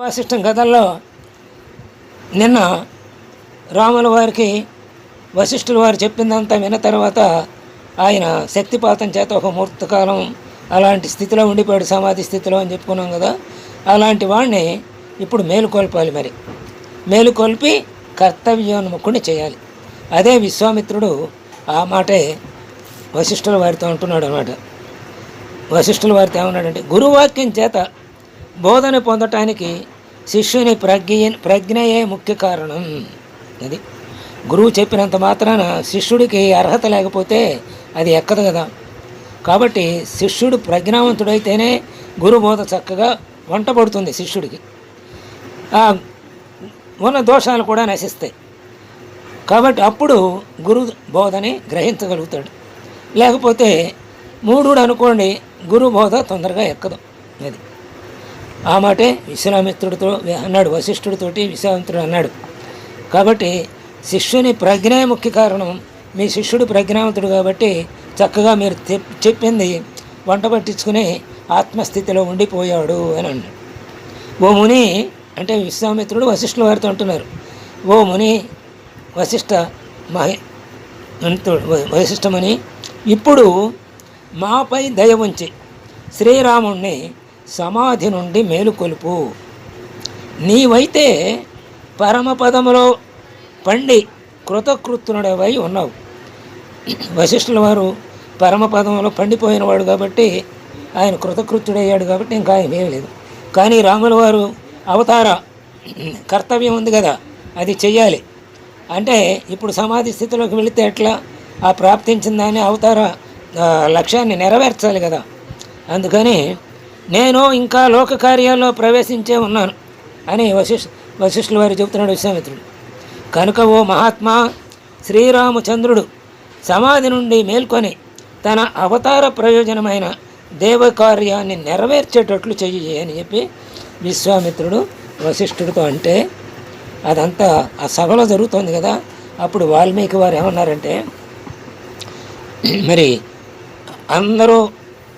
వాసిష్టం కథల్లో నిన్న రాముల వారికి వశిష్ఠుల వారు చెప్పిందంతా విన్న తర్వాత ఆయన శక్తిపాతం చేత ఒక మూర్తకాలం అలాంటి స్థితిలో ఉండిపోయాడు సమాధి స్థితిలో అని చెప్పుకున్నాం కదా. అలాంటి వాడిని ఇప్పుడు మేలుకొల్పాలి మరి. మేలుకొల్పి కర్తవ్యోన్ముఖుని చేయాలి. అదే విశ్వామిత్రుడు ఆ మాటే వశిష్ఠుల వారితో అంటున్నాడు అనమాట వశిష్ఠుల వారితో ఏమన్నాడంటే గురువాక్యం చేత బోధన పొందటానికి శిష్యుని ప్రజ్ఞ ప్రజ్ఞయే ముఖ్య కారణం. అది గురువు చెప్పినంత మాత్రాన శిష్యుడికి అర్హత లేకపోతే అది ఎక్కదు కదా. కాబట్టి శిష్యుడు ప్రజ్ఞావంతుడైతేనే గురు బోధ చక్కగా వంట పడుతుంది శిష్యుడికి ఉన్న దోషాలు కూడా నశిస్తాయి. కాబట్టి అప్పుడు గురు బోధని గ్రహించగలుగుతాడు. లేకపోతే మూడు అనుకోండి గురు బోధ తొందరగా ఎక్కదు. అది ఆ మాటే విశ్వామిత్రుడితో అన్నాడు వశిష్ఠుడితోటి విశ్వామిత్రుడు అన్నాడు. కాబట్టి శిష్యుని ప్రజ్ఞే ముఖ్య కారణం మీ శిష్యుడు ప్రజ్ఞావంతుడు కాబట్టి చక్కగా మీరు చెప్పింది వంట పట్టించుకుని ఆత్మస్థితిలో ఉండిపోయాడు అని అన్నాడు. ఓ ముని అంటే విశ్వామిత్రుడు వశిష్ఠుల వారితో అంటున్నారు. ఓ ముని వశిష్ఠ మహి వశిష్ఠమని ఇప్పుడు మాపై దయ ఉంచి శ్రీరాముణ్ణి సమాధి నుండి మేలుకొలుపు. నీవైతే పరమపదములో పండి కృతకృత్యుడవై ఉన్నావు. వశిష్ఠుల వారు పరమపదంలో పండిపోయినవాడు కాబట్టి ఆయన కృతకృత్యుడయ్యాడు కాబట్టి ఇంకా ఆయన లేదు. కానీ రాముల వారు అవతార కర్తవ్యం ఉంది కదా అది చెయ్యాలి. అంటే ఇప్పుడు సమాధి స్థితిలోకి వెళితే ఎట్లా? ఆ ప్రాప్తించిన దాన్ని అవతార లక్ష్యాన్ని నెరవేర్చాలి కదా. అందుకని నేను ఇంకా లోక కార్యాల్లో ప్రవేశించే ఉన్నాను అని వశిష్ వశిష్ఠుల వారు చెబుతున్నాడు విశ్వామిత్రుడు. కనుక ఓ మహాత్మా శ్రీరామచంద్రుడు సమాధి నుండి మేల్కొని తన అవతార ప్రయోజనమైన దేవకార్యాన్ని నెరవేర్చేటట్లు చెయ్యి అని చెప్పి విశ్వామిత్రుడు వశిష్ఠుడితో అంటే అదంతా ఆ సభలో జరుగుతోంది కదా అప్పుడు వాల్మీకి వారు ఏమన్నారంటే మరి అందరూ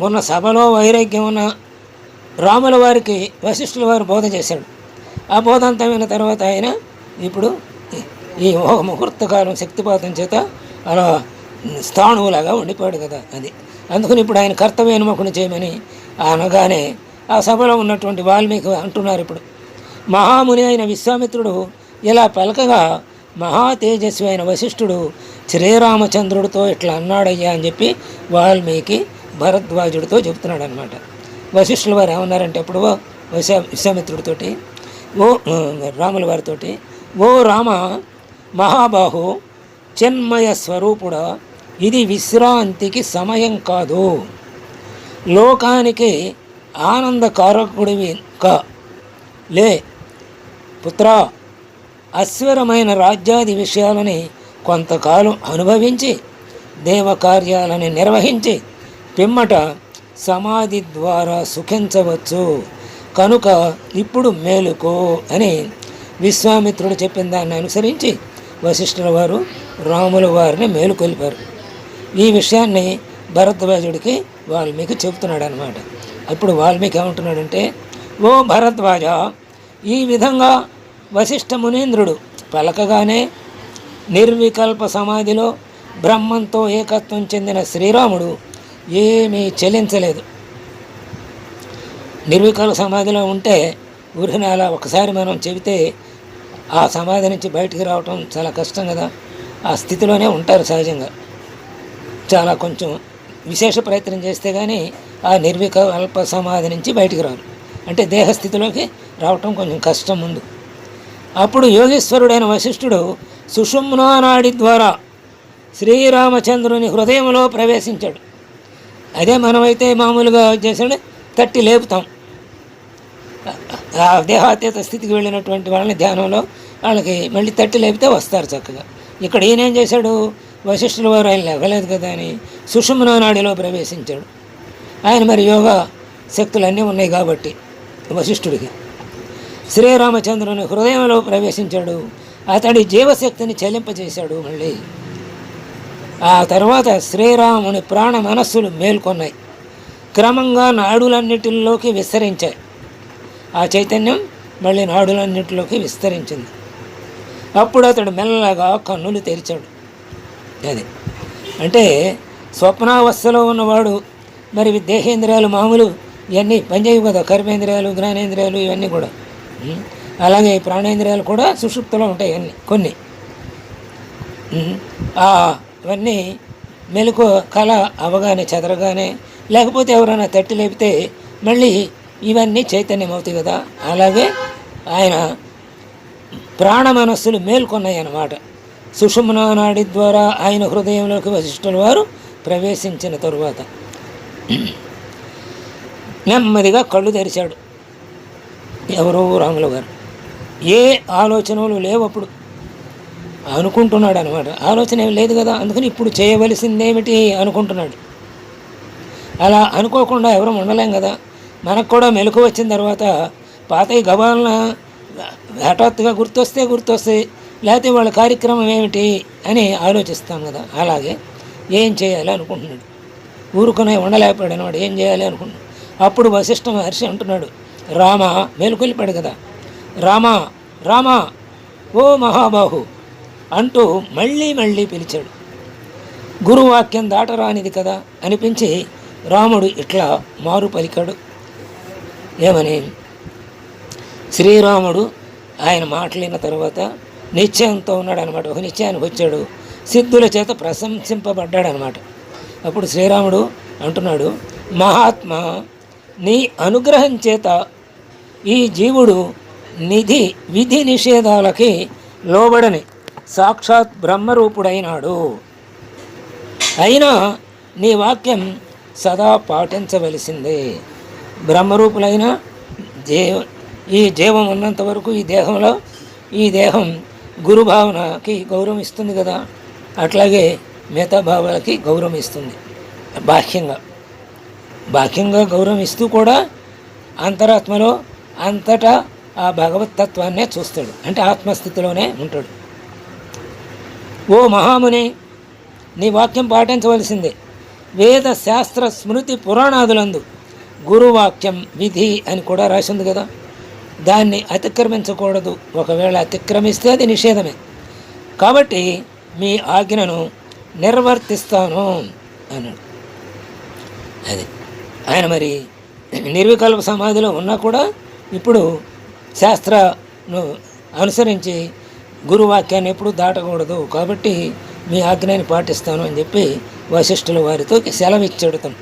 ఉన్న సభలో వైరాగ్యం ఉన్న రాముల వారికి వశిష్ఠుల వారు బోధ చేశాడు. ఆ బోధ అంతమైన తర్వాత ఆయన ఇప్పుడు ఈ- ముహూర్తకాలం శక్తిపాతం చేత అలా స్థాణువులాగా ఉండిపోయాడు కదా అది. అందుకని ఇప్పుడు ఆయన కర్తవ్యనుమకుని చేయమని అనగానే ఆ సభలో ఉన్నటువంటి వాల్మీకి అంటున్నారు ఇప్పుడు. మహాముని అయిన విశ్వామిత్రుడు ఇలా పలకగా మహా తేజస్వి అయిన వశిష్ఠుడు శ్రీరామచంద్రుడితో ఇట్లా అన్నాడయ్యా అని చెప్పి వాల్మీకి భరద్వాజుడితో చెప్తున్నాడు అనమాట వశిష్ఠుల వారు ఏమన్నారంటే అప్పుడు విశ్వా విశ్వామిత్రుడితోటి ఓ రాముల వారితో ఓ రామ మహాబాహు చిన్మయ స్వరూపుడా ఇది విశ్రాంతికి సమయం కాదు. లోకానికి ఆనందకారకుడివి కా. లే పుత్ర అశ్వరమైన రాజ్యాది విషయాలని కొంతకాలం అనుభవించి దేవకార్యాలని నిర్వహించి పిమ్మట సమాధి ద్వారా సుఖించవచ్చు. కనుక ఇప్పుడు మేలుకో అని విశ్వామిత్రుడు చెప్పిన దాన్ని అనుసరించి వశిష్ఠుల వారు రాముల వారిని మేలుకొల్పారు ఈ విషయాన్ని భరద్వాజుడికి వాల్మీకి చెబుతున్నాడు అనమాట అప్పుడు వాల్మీకి ఏమంటున్నాడంటే ఓ భరద్వాజ ఈ విధంగా వశిష్ఠ మునీంద్రుడు పలకగానే నిర్వికల్ప సమాధిలో బ్రహ్మంతో ఏకత్వం చెందిన శ్రీరాముడు ఏమీ చెల్లించలేదు. నిర్వికల్ప సమాధిలో ఉంటే ఊరిని అలా ఒకసారి మనం చెబితే ఆ సమాధి నుంచి బయటికి రావటం చాలా కష్టం కదా. ఆ స్థితిలోనే ఉంటారు సహజంగా. చాలా కొంచెం విశేష ప్రయత్నం చేస్తే కానీ ఆ నిర్వికల్ప సమాధి నుంచి బయటికి రారు. అంటే దేహస్థితిలోకి రావటం కొంచెం కష్టం ముందు. అప్పుడు యోగేశ్వరుడైన వశిష్ఠుడు సుషుమ్నానాడి ద్వారా శ్రీరామచంద్రుని హృదయంలో ప్రవేశించాడు. అదే మనమైతే మామూలుగా చేసాడు తట్టి లేపుతాం. ఆ దేహాతీత స్థితికి వెళ్ళినటువంటి వాళ్ళని ధ్యానంలో వాళ్ళకి మళ్ళీ తట్టి లేపితే వస్తారు చక్కగా. ఇక్కడ ఈయనేం చేశాడు? వశిష్ఠుల వారు ఆయన లేవలేదు కదా అని సుషుమ్న నాడిలో ప్రవేశించాడు. ఆయన మరి యోగా శక్తులన్నీ ఉన్నాయి కాబట్టి వశిష్ఠుడికి. శ్రీరామచంద్రుని హృదయంలో ప్రవేశించాడు. అతడి జీవశక్తిని చెల్లింపజేశాడు మళ్ళీ. ఆ తర్వాత శ్రీరాముని ప్రాణ మనస్సులు మేల్కొన్నాయి. క్రమంగా నాడులన్నిటిలోకి విస్తరించాయి. ఆ చైతన్యం మళ్ళీ నాడులన్నింటిలోకి విస్తరించింది. అప్పుడు అతడు మెల్లగా కన్నులు తెరిచాడు. అది అంటే స్వప్నావస్థలో ఉన్నవాడు మరి దేహేంద్రియాలు మామూలు ఇవన్నీ పనిచేయవు కదా కర్మేంద్రియాలు జ్ఞానేంద్రియాలు ఇవన్నీ కూడా. అలాగే ఈ ప్రాణేంద్రియాలు కూడా సుషుప్తిలో ఉంటాయి అన్నీ కొన్ని. ఇవన్నీ మెలకు కళ అవగానే చెదరగానే లేకపోతే ఎవరైనా తట్టి లేపితే మళ్ళీ ఇవన్నీ చైతన్యం అవుతాయి కదా. అలాగే ఆయన ప్రాణ మనస్సులు మేల్కొన్నాయి అన్నమాట సుషుమ్నా నాడి ద్వారా ఆయన హృదయంలోకి వశిష్ఠుల వారు ప్రవేశించిన తరువాత నెమ్మదిగా కళ్ళు తెరిచాడు ఎవరో రాములు గారు ఏ ఆలోచనలు లేవు అప్పుడు అనుకుంటున్నాడు అనమాట ఆలోచన ఏం లేదు కదా? అందుకని ఇప్పుడు చేయవలసిందేమిటి అనుకుంటున్నాడు. అలా అనుకోకుండా ఎవరు ఉండలేం కదా? మనకు కూడా మెలకు వచ్చిన తర్వాత పాతయ్య గబాలన హఠాత్తుగా గుర్తొస్తే గుర్తొస్తాయి లేకపోతే వాళ్ళ కార్యక్రమం ఏమిటి అని ఆలోచిస్తాం కదా? అలాగే ఏం చేయాలి అనుకుంటున్నాడు. ఊరుకునే ఉండలేకపోయాడు అనమాట ఏం చేయాలి అనుకుంటున్నాడు? అప్పుడు వశిష్ఠ మహర్షి అంటున్నాడు రామ మేలుకొలిపాడు కదా? రామ రామ ఓ మహాబాహు అంటూ మళ్ళీ మళ్ళీ పిలిచాడు. గురువాక్యం దాటరానిది కదా అనిపించి రాముడు ఇట్లా మారు పలికాడు. ఏమని? శ్రీరాముడు ఆయన మాట్లాడిన తర్వాత నిశ్చయంతో ఉన్నాడనమాట. ఒక నిశ్చయానికి వచ్చాడు. సిద్ధుల చేత ప్రశంసింపబడ్డాడు అనమాట అప్పుడు శ్రీరాముడు అంటున్నాడు మహాత్మ నీ అనుగ్రహం చేత ఈ జీవుడు నిధి విధి నిషేధాలకి లోబడని సాక్షాత్ బ్రహ్మరూపుడైనాడు. అయినా నీ వాక్యం సదా పాటించవలసిందే. బ్రహ్మరూపులైన జీవ ఈ జీవం ఉన్నంత వరకు ఈ దేహంలో ఈ దేహం గురుభావనకి గౌరవం ఇస్తుంది కదా. అట్లాగే మిగతా భావాలకి గౌరవం ఇస్తుంది బాహ్యంగా. బాహ్యంగా గౌరవం ఇస్తూ కూడా అంతరాత్మలో అంతటా ఆ భగవతత్వాన్నే చూస్తాడు. అంటే ఆత్మస్థితిలోనే ఉంటాడు. ఓ మహాముని నీ వాక్యం పాటించవలసిందే. వేద శాస్త్ర స్మృతి పురాణాదులందు గురువాక్యం విధి అని కూడా రాసింది కదా. దాన్ని అతిక్రమించకూడదు. ఒకవేళ అతిక్రమిస్తే అది నిషేధమే. కాబట్టి మీ ఆజ్ఞను నిర్వర్తిస్తాను అన్నాడు. అది. ఆయన మరి నిర్వికల్ప సమాధిలో ఉన్నా కూడా ఇప్పుడు శాస్త్రను అనుసరించి గురువాక్యాన్ని ఎప్పుడు దాటకూడదు. కాబట్టి మీ ఆజ్ఞని పాటిస్తాను అని చెప్పి వశిష్ఠుల వారితో సెలవిచ్చాడు తను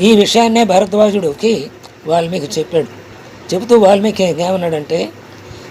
ఈ విషయాన్నే భరద్వాజుడికి వాల్మీకి చెప్పాడు. చెబుతూ వాల్మీకి ఏమన్నాడంటే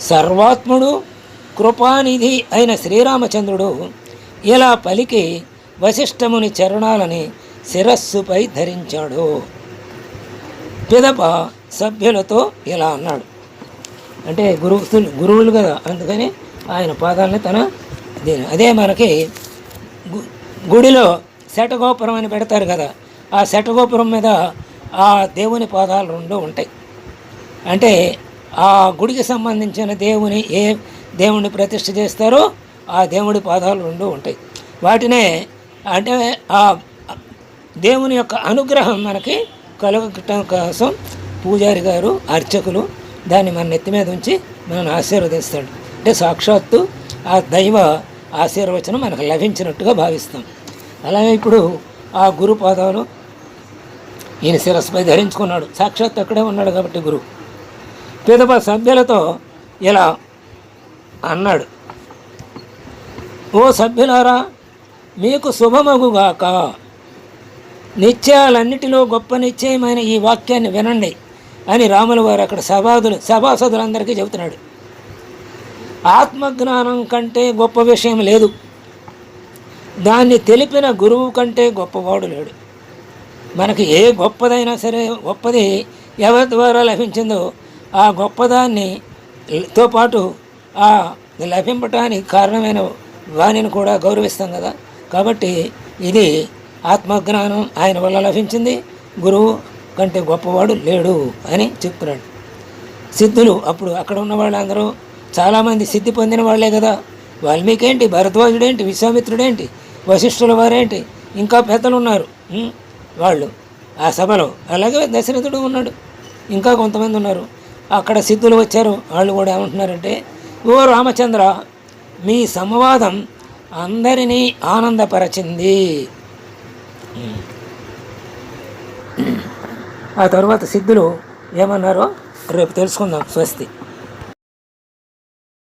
సర్వాత్ముడు కృపానిధి అయిన శ్రీరామచంద్రుడు ఇలా పలికి వశిష్ఠముని చరణాలని శిరస్సుపై ధరించాడు. పిదప సభ్యులతో ఇలా అన్నాడు. అంటే గురువు గురువులు కదా అందుకని ఆయన పాదాలని తన దీని అదే మనకి గు- గుడిలో శటగోపురం అని పెడతారు కదా ఆ శటగోపురం మీద ఆ దేవుని పాదాలు రెండు ఉంటాయి. అంటే ఆ గుడికి సంబంధించిన దేవుని ఏ దేవుణ్ణి ప్రతిష్ఠ చేస్తారో ఆ దేవుడి పాదాలు రెండు ఉంటాయి. వాటినే అంటే ఆ దేవుని యొక్క అనుగ్రహం మనకి కలగటం కోసం పూజారి గారు అర్చకులు దాన్ని మన నెత్తి మీద ఉంచి మనల్ని ఆశీర్వదిస్తాడు. అంటే సాక్షాత్తు ఆ దైవ ఆశీర్వచనం మనకు లభించినట్టుగా భావిస్తాం. అలాగే ఇప్పుడు ఆ గురు పాదాలు ఈయన శిరస్సుపై ధరించుకున్నాడు. సాక్షాత్ అక్కడే ఉన్నాడు కాబట్టి గురువు పిదప సభ్యులతో ఇలా అన్నాడు. ఓ సభ్యులారా మీకు శుభమగుగాక. నిత్యాలన్నిటిలో గొప్ప నిశ్చయమైన ఈ వాక్యాన్ని వినండి అని రాముల వారు అక్కడ సభాదులు సభాసదులందరికీ చెబుతున్నాడు. ఆత్మజ్ఞానం కంటే గొప్ప విషయం లేదు. దాన్ని తెలిపిన గురువు కంటే గొప్పవాడు లేడు. మనకి ఏ గొప్పదైనా సరే గొప్పది ఎవరి ద్వారా లభించిందో ఆ గొప్పదాన్ని తో పాటు ఆ లభింపటానికి కారణమైన వాణిని కూడా గౌరవిస్తాం కదా. కాబట్టి ఇది ఆత్మజ్ఞానం ఆయన వల్ల లభించింది. గురువు కంటే గొప్పవాడు లేడు అని చెప్తున్నాడు. సిద్ధులు అప్పుడు అక్కడ ఉన్న వాళ్ళందరూ చాలామంది సిద్ధి పొందిన వాళ్ళే కదా. వాల్మీకేంటి భరద్వాజుడేంటి విశ్వామిత్రుడేంటి వశిష్ఠుల వారేంటి ఇంకా పెద్దలు ఉన్నారు వాళ్ళు. ఆ సభలో అలాగే దశరథుడు ఉన్నాడు. ఇంకా కొంతమంది ఉన్నారు. అక్కడ సిద్ధులు వచ్చారు. వాళ్ళు కూడా ఏమంటున్నారంటే ఓ రామచంద్ర మీ సంవాదం అందరినీ ఆనందపరచింది. ఆ తర్వాత సిద్ధులు ఏమన్నారో రేపు తెలుసుకుందాం. స్వస్తి.